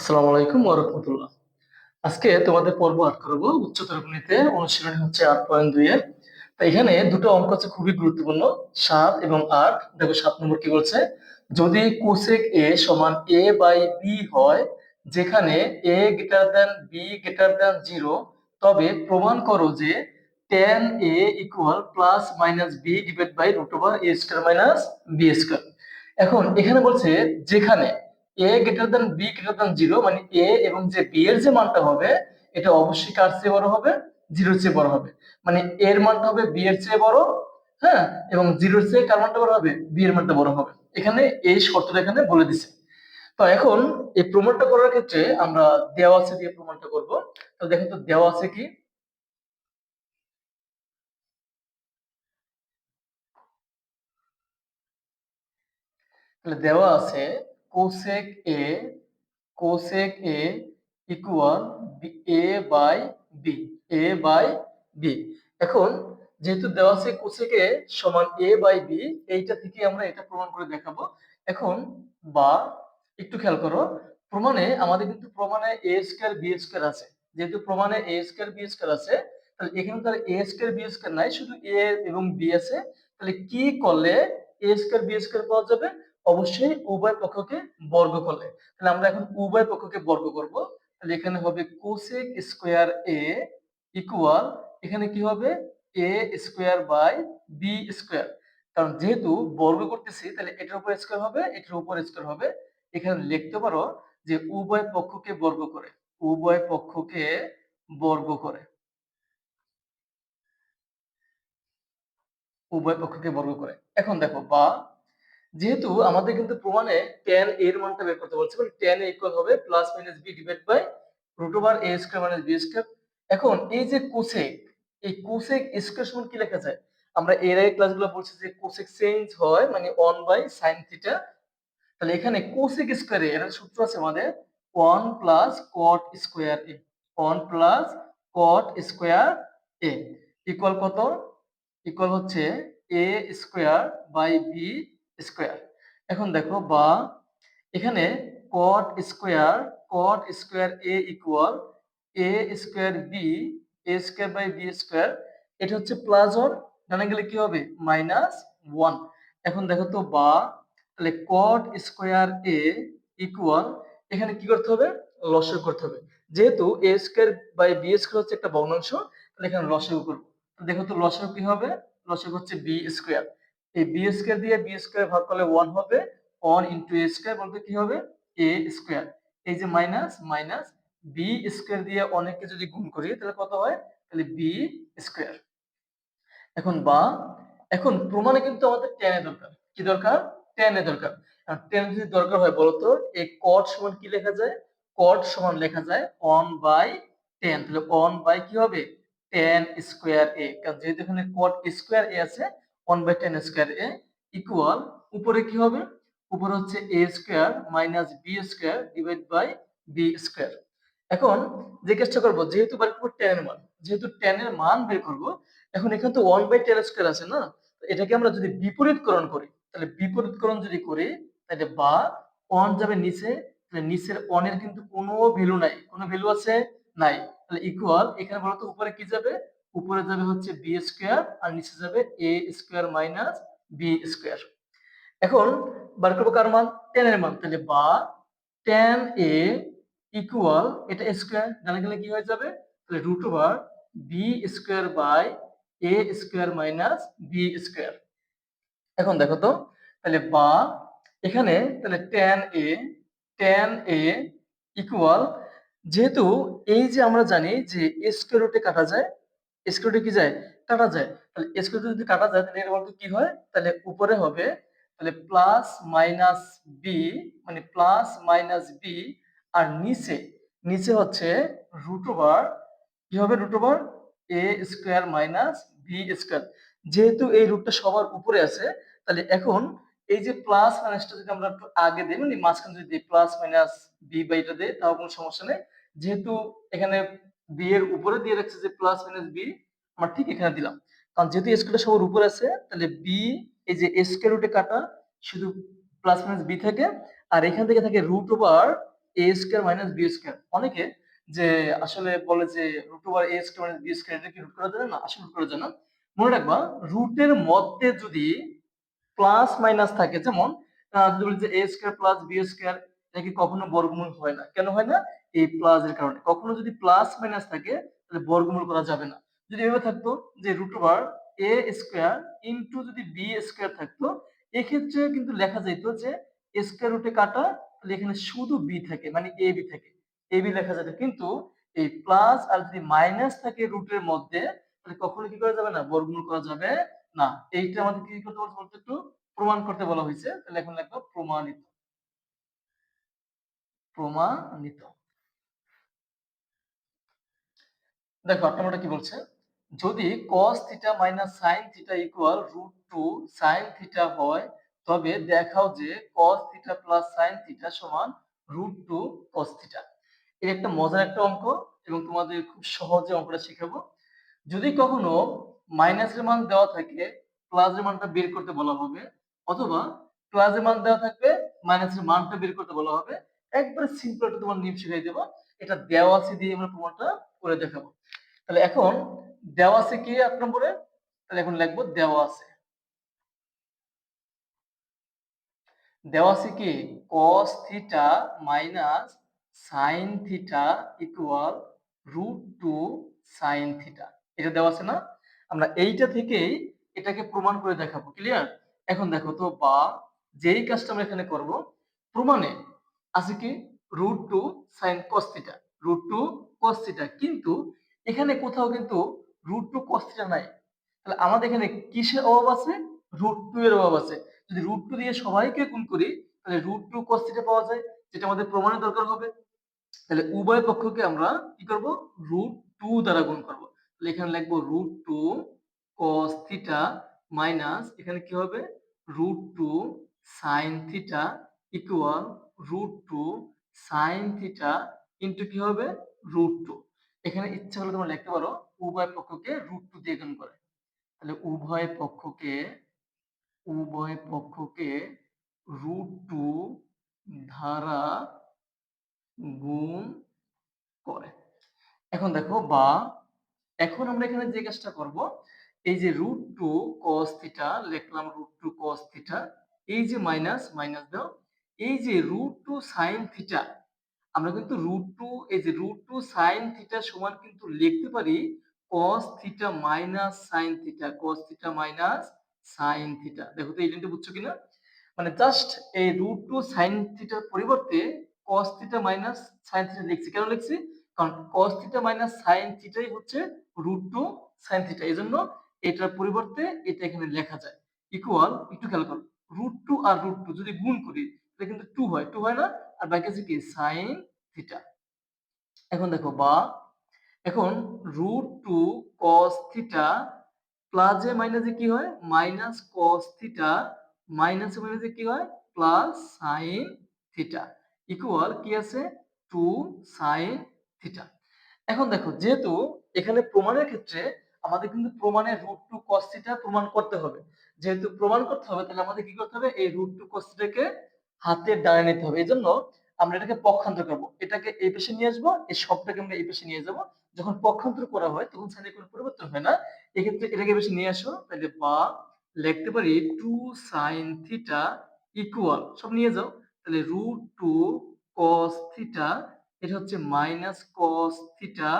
আসসালামু আলাইকুম ওয়া রাহমাতুল্লাহ। আজকে তোমাদের পর্ব আট করব। উচ্চতর গণিতে অনুশীলনী হচ্ছে আট পয়েন্ট দুই এর। তো এখানে দুটো অঙ্ক আছে খুবই গুরুত্বপূর্ণ, সাত এবং আট। দেখো সাত নম্বর কি বলছে? যদি কোসেক এ সমান এ বাই বি হয়, যেখানে A greater than B greater than zero তবে প্রমাণ করো যে tan A equal plus minus B divide by root over A square minus B square এখন এখানে বলছে যেখানে A greater than B greater than zero মানে এ এবং যে বি এর যে মানটা হবে, এটা অবশ্যই কার চেয়ে বড় হবে? জিরোর চেয়ে বড় হবে। মানে এর মানটা হবে বি এর চেয়ে বড় হ্যাঁ? এবং জিরোর চেয়ে কার মানটা বড় হবে? বি এর মানটা বড় হবে। এখানে এই শর্তটা এখানে বলে দিছে। তো এখন এই প্রমাণটা করার ক্ষেত্রে আমরা দেওয়া আছে দিয়ে প্রমাণটা করব। তো দেখেন তো দেওয়া আছে কি? তাহলে দেওয়া আছে cosec A cosec A equal A by B A by B এখন যেহেতু দেওয়া আছে কোসেক এ সমান এ বাই বি এইটা থেকে আমরা এটা প্রমাণ করে দেখাবো। এখন বা, একটু খেয়াল করো, প্রমাণে আমাদের কিন্তু প্রমাণে এ স্কয়ার বি স্কয়ার আছে। যেহেতু প্রমাণে এ স্কয়ার বি স্কয়ার আছে, তাহলে এখানে তার এ স্কয়ার বি স্কয়ার নাই, শুধু এ এবং বি আছে। তাহলে কি করলে এ স্কয়ার বি স্কয়ার পাওয়া যাবে? অবশ্যই উভয় পক্ষকে বর্গ করলে। তাহলে আমরা এখন উভয় পক্ষকে বর্গ করব। তাহলে এখানে হবে কোসেক স্কোয়ার এ ইকুয়াল এখানে কি হবে? A square by B square কারণ যেহেতু বর্গ করতেছি, তাহলে এটার উপর স্কোয়ার হবে, এটার উপর স্কোয়ার হবে। এখানে লিখতে পারো যে উভয় পক্ষকে বর্গ করে। উভয় পক্ষকে বর্গ করে। উভয় পক্ষকে বর্গ করে। এখন দেখো বা যেহেতু আমাদের কিন্তু প্রমাণে tan এর মানটা বের করতে বলছে মানে tan ইকুয়াল হবে plus minus B divide by root over a square minus B square এখন এই যে কোসেক এই কোসেক স্কয়ার সমান কি লেখা যায়? আমরা এর আগে ক্লাসগুলো বলছি যে কোসেক চেঞ্জ হয় মানে 1 বাই sin থিটা তাহলে এখানে কোসেক স্কয়ারে এর সূত্র আছে আমাদের 1 plus cot square a 1 plus cot square a equal কত? ইকুয়াল হচ্ছে a square by B square এখন দেখো, বা এখানে cot square cot square A equal A square B A square by B square এটা হচ্ছে প্লাস ওয়ান ডানে গেলে কি হবে? মাইনাস ওয়ান এখন দেখো তো, বা, তাহলে cot স্কোয়ার এ ইকুয়াল এখানে কি করতে হবে? লসাগু করতে হবে। যেহেতু A square by b square হচ্ছে একটা ভগ্নাংশ, তাহলে এখানে লসাগু করব। দেখো তো লসাগু কি হবে? লসাগু হচ্ছে বি স্কোয়ার এই বি স্কোয়ার দিয়ে বি স্কোয়ার ভাগ করলে ওয়ান হবে ওয়ান ইন্টু এ স্কোয়ার বলতে কি হবে? এ স্কোয়ার এই যে মাইনাস মাইনাস বি স্কোয়ার দিয়ে অনেককে যদি গুণ করি, তাহলে কত হয়? তাহলে বি স্কোয়ার এখন বা, এখন প্রমাণে কিন্তু আমাদের টেনে দরকার। কি দরকার? টেনে দরকার। টেন যদি দরকার হয় বলতো, এই কট সমান কি লেখা যায়? কট সমান লেখা যায় ওয়ান বাই টেন তাহলে ওয়ান বাই কি হবে? টেন স্কোয়ার এ কারণ যেহেতু এখানে কট স্কোয়ার এ আছে one by tan square A equal উপরে কি হবে? উপরে হচ্ছে A square minus B square divide by B square এখন যে কাজটা করব, যেহেতু বার করব টেন এর মান, যেহেতু টেন এর মান বের করব, এখন এখানে তো ওয়ান বাই টেন স্কোয়ার আছে না? এটাকে আমরা যদি বিপরীতকরণ করি, তাহলে বিপরীতকরণ যদি করি, তাহলে বা ওয়ান যাবে নিচে, তাহলে নিচের এর কিন্তু কোনো ভ্যালু নাই, কোনো ভ্যালু আছে? নাই। তাহলে ইকুয়াল এখানে বলতো উপরে কি যাবে? উপরে যাবে হচ্ছে বি স্কোয়ার আর নিচে যাবে A square minus B square এখন বার করব কার মান? টেন এর মান। তাহলে বা টেন এ ইকুয়াল এটা স্কোয়ার জানা গেলে কি হয়ে যাবে? তাহলে root over B square by A square minus B square এখন দেখো তো, তাহলে বা এখানে তাহলে tan A tan A equal যেহেতু এই যে আমরা জানি যে স্কোয়ার রুটে কাটা যায় স্কোয়ার কি যায়? কাটা যায়। তাহলে স্কোয়ার যদি কাটা যায়, তাহলে বলতে কি হয়? তাহলে উপরে হবে, তাহলে প্লাস মাইনাস বি মানে প্লাস মাইনাস বি আর নিচে নিচে হচ্ছে রুট ওভার কি হবে root over A square minus B square যেহেতু এই রুটটা সবার উপরে আছে, তাহলে এখন এই যে প্লাস মাইনাসটা যদি আমরা একটু আগে দিই মানে মাঝখানে যদি প্লাস মাইনাস বি বাইটা দিই, তাও কোনো সমস্যা নেই। যেহেতু এখানে বি এর উপরে দিয়ে রাখছে যে প্লাস মাইনাস বি আমরা ঠিক এখানে দিলাম। কারণ যেহেতু স্কোয়ারটা সবার উপরে আছে, তাহলে বি এই যে স্কোয়ার রুটে কাটা, শুধু প্লাস মাইনাস বি থাকে, আর এখান থেকে থাকে root over A square minus B square অনেকে যে আসলে বলে যে root over A square minus B square এটা কি রুট করা যাবে না? আসলে রুট করা যায় না। মনে রাখবা রুটের মধ্যে যদি প্লাস মাইনাস থাকে, যেমন যদি বলি যে A square plus B square এটা কি কখনো বর্গমূল হয় না। কেন হয় না? এই প্লাস এর কারণে। কখনো যদি প্লাস মাইনাস থাকে, তাহলে বর্গমূল করা যাবে না। যদি এভাবে থাকতো যে root over A square into যদি বি স্কোয়ার থাকতো, এক্ষেত্রে কিন্তু লেখা যেত যে স্কোয়ার রুটে কাটা, তাহলে এখানে শুধু বি থাকে মানে এ বি থাকে। এ বি লেখা যেত কিন্তু এই প্লাস আর যদি মাইনাস থাকে রুটের মধ্যে, তাহলে কখনো কি করা যাবে না? বর্গমূল করা যাবে না। এইটা আমাদের কি করতে বলতে একটু? প্রমাণ করতে বলা হয়েছে। তাহলে এখন লিখব প্রমাণিত। প্রমাণিত। দেখো আট কি বলছে? যদি cos theta minus sin theta equal root two sine theta হয়, তবে দেখাও যে cos theta plus sin theta সমান রুট টু cos থিটা এটা একটা মজার একটা অঙ্ক এবং তোমাদের খুব সহজে অঙ্কটা শেখাবো। যদি কখনো মাইনাসের মান দেওয়া থাকে প্লাসের মানটা বের করতে বলা হবে, অথবা প্লাসের মান দেওয়া থাকবে মাইনাসের মানটা বের করতে বলা হবে, একবারে সিম্পল একটা তোমার নিয়ম শিখাই দেবো। এটা দেওয়া আছে দিয়ে আমরা প্রমাণটা করে দেখাবো। তাহলে এখন দেওয়া আছে কি এক নম্বরে? তাহলে এখন লিখব দেওয়া আছে। দেওয়া আছে কি? cos theta minus sin theta equal root two sine theta এটা দেওয়া আছে না? আমরা এইটা থেকেই এটাকে প্রমাণ করে দেখাবো ক্লিয়ার এখন দেখো তো বা যেই কাজটা আমরা এখানে করব, প্রমাণে আছে কি? Root two sine theta root two theta কিন্তু এখানে কোথাও কিন্তু রুট টু থিটা নাই। তাহলে আমাদের এখানে কিসের অভাব আছে? রুট টু এর অভাব আছে। যদি রুট টু দিয়ে সবাইকে গুণ করি, তাহলে রুট টু থিটা পাওয়া যায়, যেটা আমাদের প্রমাণের দরকার হবে। তাহলে উভয় পক্ষকে আমরা কি করব? রুট টু দ্বারা গুণ করব। তাহলে এখানে লিখব root two cos theta minus এখানে কি হবে? Root two sine theta equal root two sine theta into কি হবে? রুট টু এখানে ইচ্ছা হলে তোমরা লিখতে পারো, উভয় পক্ষকে রুট টু দিয়ে গুণ করে। তাহলে উভয় পক্ষকে উভয় পক্ষকে রুট টু ধারা গুণ করে। এখন দেখো, বা, এখন আমরা এখানে যে কাজটা করব, এই যে রুট টু কস থিটা লিখলাম রুট টু কস থিটা এই যে মাইনাস মাইনাস দাও, এই যে রুট টু সাইন থিটা আমরা কিন্তু রুট টু এই যে রুট টু সাইন থিটা সমান কিন্তু লিখতে পারি cos theta minus sine theta cos theta minus sine theta দেখো তো এই বুঝছ কিনা? মানে জাস্ট এই রুট টু সাইন থিটার পরিবর্তে cos theta minus sine theta লিখছি। কেন লিখছি? কারণ cos থিটা মাইনাস সাইন থিটাই হচ্ছে রুট টু সাইন থিটা এই জন্য এটার পরিবর্তে এটা এখানে লেখা যায়। ইকুয়াল একটু খেয়াল করো রুট টু আর রুট টু যদি গুণ করি তাহলে কিন্তু টু হয় টু হয় না, আর বাকি আছে কি? সাইন থিটা এখন দেখো, বা, এখন রুট টু কস থিটা প্লাসে মাইনাসে কি হয়? মাইনাস কস থিটা মাইনাসে মাইনাসে কি হয়? প্লাস সাইন থিটা ইকুয়াল কি আছে? টু সাইন থিটা এখন দেখো, যেহেতু এখানে প্রমাণের ক্ষেত্রে আমাদের কিন্তু প্রমাণের রুট টু কস থিটা প্রমাণ করতে হবে। যেহেতু প্রমাণ করতে হবে, তাহলে আমাদের কি করতে হবে? এই রুট টু কস থিটাকে হাতের ডানে নিতে হবে। এই জন্য আমরা এটাকে পক্ষান্তর করব। এটাকে এই পাশে নিয়ে আসব, এই সবটাকে আমরা এই পাশে নিয়ে যাব। যখন পক্ষান্তর করা হয়, তখন সাইনের কোনো পরিবর্তন হয় না। এক্ষেত্রে এটাকে বেশি নিয়ে আসো, তাহলে বা লিখতে পারি টু সাইন থিটা ইকুয়াল সব নিয়ে যাও। তাহলে রুট টু কস থিটা এটা হচ্ছে মাইনাস কস থিটা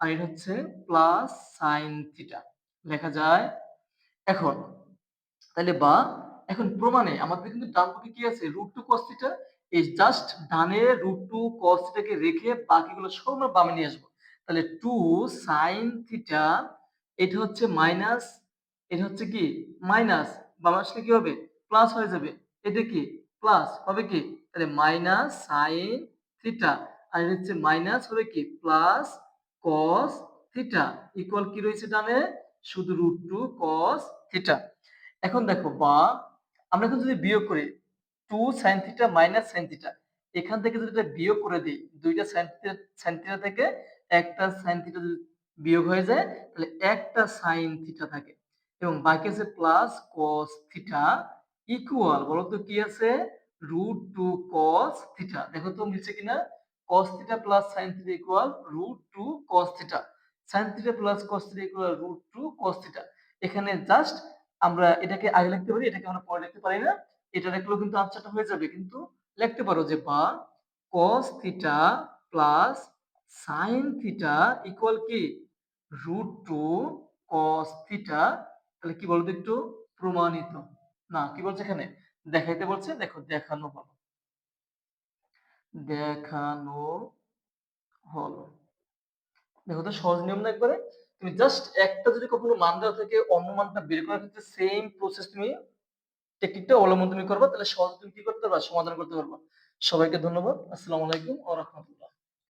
আর এটা হচ্ছে প্লাস সাইন থিটা লেখা যায়। এখন, তাহলে বা এখন প্রমাণে আমাদের কিন্তু ডান পক্ষে কি আছে? রুট টু কস থিটা এই জাস্ট ডানে রুট টু কস থিটাকে রেখে বাকিগুলো সব আমরা বামে নিয়ে আসব। তাহলে টু সাইন থিটা এটা হচ্ছে মাইনাস এটা হচ্ছে কি? মাইনাস বামে আসলে কি হবে? প্লাস হয়ে যাবে। এটা কি? প্লাস হবে কি? তাহলে মাইনাস সাইন থিটা আর এটা হচ্ছে মাইনাস হবে কি? প্লাস কস থিটা ইকুয়াল কি রয়েছে ডানে? শুধু রুট টু কস থিটা এখন দেখো, বা আমরা এখন যদি বিয়োগ করি two sine theta minus sine theta এখান থেকে যদি এটা বিয়োগ করে দিই, দুইটা সাইন থিটা থেকে একটা সাইন থিটা যদি বিয়োগ হয়ে যায়, তাহলে একটা সাইন থিটা থাকে। এবং বাকি আছে প্লাস কস থিটা ইকুয়াল বলতো কি আছে? রুট টু কস থিটা দেখো তো মিলছে কিনা? Cos theta plus sine theta equal root two cos theta sine theta plus cos theta equal root two cos theta এখানে জাস্ট আমরা এটাকে আগে লিখতে পারি, এটাকে আমরা পরে লিখতে পারি না। এটা লিখলেও কিন্তু আনসারটা হয়ে যাবে। কিন্তু লিখতে পারো যে বা cos theta plus sine theta equal কি? রুট টু কস থিটা তাহলে কি বলতো একটু? প্রমাণিত। না, কি বলছে এখানে? দেখাইতে বলছে, দেখো, দেখানো হলো। দেখানো হলো। দেখো তো সহজ নিয়ম না একবারে? তুমি জাস্ট একটা যদি কখনো মান দেওয়া থেকে, অন্য মানটা বের করার ক্ষেত্রে সেম প্রসেস তুমি টেকনিকটা অবলম্বন তুমি করবা, তাহলে সহজে তুমি কি করতে পারবা, সমাধান করতে পারবা। সবাইকে ধন্যবাদ, আসসালামু আলাইকুম ওয়া